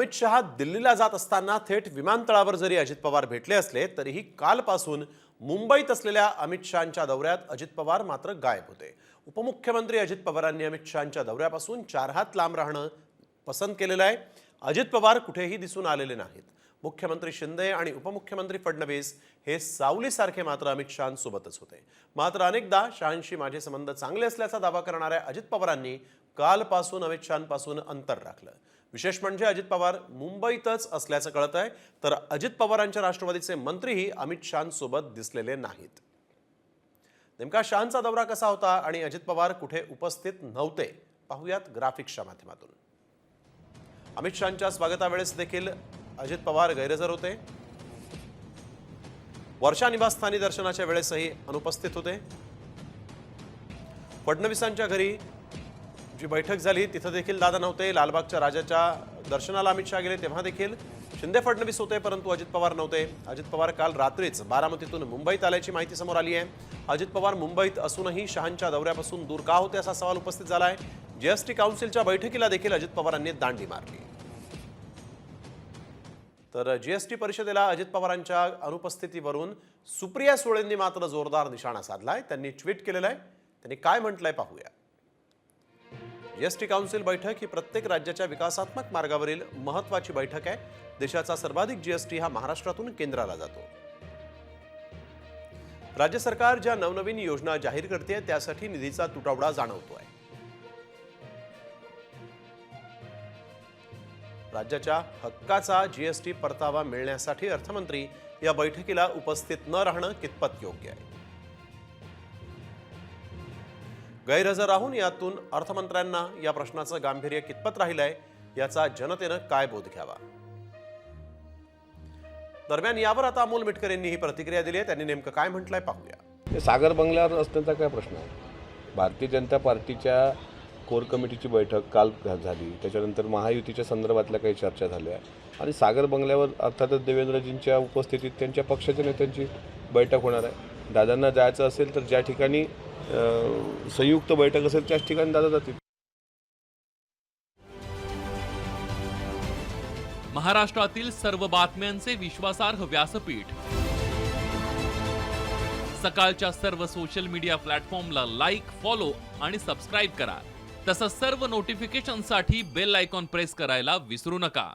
अमित शहा दिल्लीला जात असताना थेट विमानतळावर जरी अजित पवार भेटले असले तरीही कालपासून मुंबईत असलेल्या अमित शहांच्या दौऱ्यात अजित पवार मात्र गायब होते. उपमुख्यमंत्री अजित पवारांनी अमित शहांच्या दौऱ्यापासून चार हात लांब राहणं पसंत केलेलं आहे. अजित पवार कुठेही दिसून आलेले नाहीत. मुख्यमंत्री शिंदे आणि उपमुख्यमंत्री फडणवीस हे सावलीसारखे मात्र अमित शहांसोबतच होते. मात्र अनेकदा शहांशी माझे संबंध चांगले असल्याचा दावा करणाऱ्या अजित पवारांनी कालपासून अमित शहांपासून अंतर राखलं. विशेष म्हणजे अजित पवार मुंबईतच असल्याचं कळत आहे तर अजित पवारांच्या राष्ट्रवादीचे मंत्रीही अमित शहांसोबत दिसलेले नाहीत. नेमका शहांचा दौरा कसा होता आणि अजित पवार कुठे उपस्थित नव्हते पाहूयात ग्राफिक्सच्या माध्यमातून. अमित शहांच्या स्वागतावेळेस देखील अजित पवार गैरहजर होते. वर्षा निवासस्थानी दर्शनाच्या वेळेसही अनुपस्थित होते. फडणवीसांच्या घरी जी बैठक झाली तिथं देखील दादा नव्हते लालबागच्या राजाच्या दर्शनाला अमित शहा गेले तेव्हा देखील शिंदे फडणवीस होते परंतु अजित पवार नव्हते. अजित पवार काल रात्रीच बारामतीतून मुंबईत आल्याची माहिती समोर आली आहे. अजित पवार मुंबईत असूनही शहांच्या दौऱ्यापासून दूर का होते असा सवाल उपस्थित झाला आहे जीएसटी काउन्सिलच्या बैठकीला देखील अजित पवारांनी दांडी मारली. तर जीएसटी परिषदेला अजित पवारांच्या अनुपस्थितीवरून सुप्रिया सुळेंनी मात्र जोरदार निशाणा साधला आहे त्यांनी ट्विट केलेलं आहे. त्यांनी काय म्हटलंय पाहूया. एस टी काउन्सिल बैठक ही प्रत्येक राज्याच्या विकासात्मक मार्गावरील महत्वाची बैठक आहे. देशाचा सर्वाधिक जीएसटी हा महाराष्ट्रातून केंद्राला जातो. राज्य सरकार ज्या नवनवीन योजना जाहीर करते त्यासाठी निधीचा तुटवडा जाणवतो आहे राज्याच्या हक्काचा जीएसटी परतावा मिळण्यासाठी अर्थमंत्री या बैठकीला उपस्थित न राहणं कितपत योग्य आहे? गैरहजर राहून यातून अर्थमंत्र्यांना या प्रश्नाचं गांभीर्य कितपत राहिलं आहे याचा जनतेनं काय बोध घ्यावा? दरम्यान यावर आता अमोल मिटकर यांनी ही प्रतिक्रिया दिली आहे. त्यांनी नेमकं काय म्हटलंय पाहूया. ते सागर बंगल्यावर असण्याचा काय प्रश्न आहे? भारतीय जनता पार्टीच्या कोर कमिटीची बैठक काल झाली. त्याच्यानंतर महायुतीच्या संदर्भातल्या काही चर्चा झाल्या. आणि सागर बंगल्यावर अर्थातच देवेंद्रजींच्या उपस्थितीत त्यांच्या पक्षाच्या नेत्यांची बैठक होणार आहे. दादांना जायचं असेल तर ज्या ठिकाणी संयुक्त बैठक असेल त्याच ठिकाणी दादा जातील. महाराष्ट्रातील सर्व बातम्यांचे विश्वासार्ह व्यासपीठ. सकाळच्या सर्व सोशल मीडिया प्लॅटफॉर्मला लाईक फॉलो आणि सबस्क्राईब करा. तसंच सर्व नोटिफिकेशनसाठी बेल आयकॉन प्रेस करायला विसरू नका.